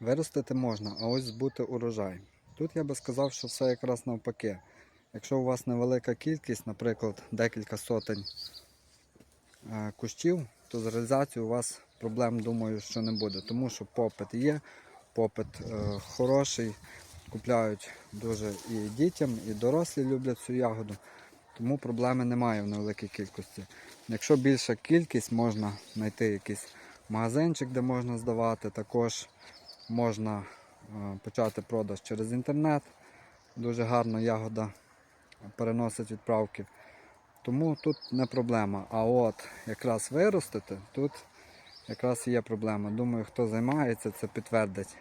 Виростити можна, а ось збути урожай. Тут я би сказав, що все якраз навпаки. Якщо у вас невелика кількість, наприклад, декілька сотень е, кущів, то з реалізацією у вас проблем, думаю, що не буде. Тому що попит є, попит е, хороший, купляють дуже і дітям, і дорослі люблять цю ягоду. Тому проблеми немає в невеликій кількості. Якщо більша кількість, можна знайти якийсь магазинчик, де можна здавати. Також можна е, почати продаж через інтернет. Дуже гарно ягода переносить відправки. Тому тут не проблема. А от якраз виростити, тут якраз є проблема. Думаю, хто займається, це підтвердить.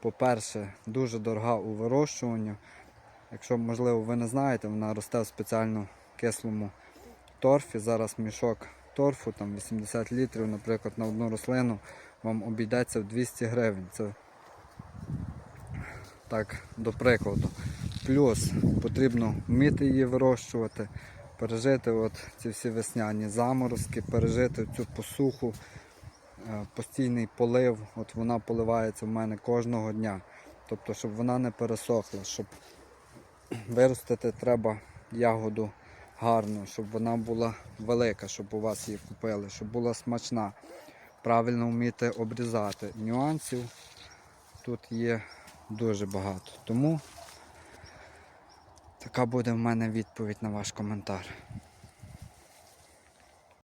По-перше, дуже дорога у вирощуванні. Якщо, можливо, ви не знаєте, вона росте в спеціально кислому торфі. Зараз мішок торфу, там 80 літрів, наприклад, на одну рослину вам обійдеться в 200 гривень. Це так, до прикладу. Плюс потрібно вміти її вирощувати, пережити от ці всі весняні заморозки, пережити цю посуху, е, постійний полив. От вона поливається в мене кожного дня. Тобто, щоб вона не пересохла, щоб виростити треба ягоду гарну, щоб вона була велика, щоб у вас її купили, щоб була смачна. Правильно вміти обрізати. Нюансів тут є дуже багато. Тому така буде в мене відповідь на ваш коментар.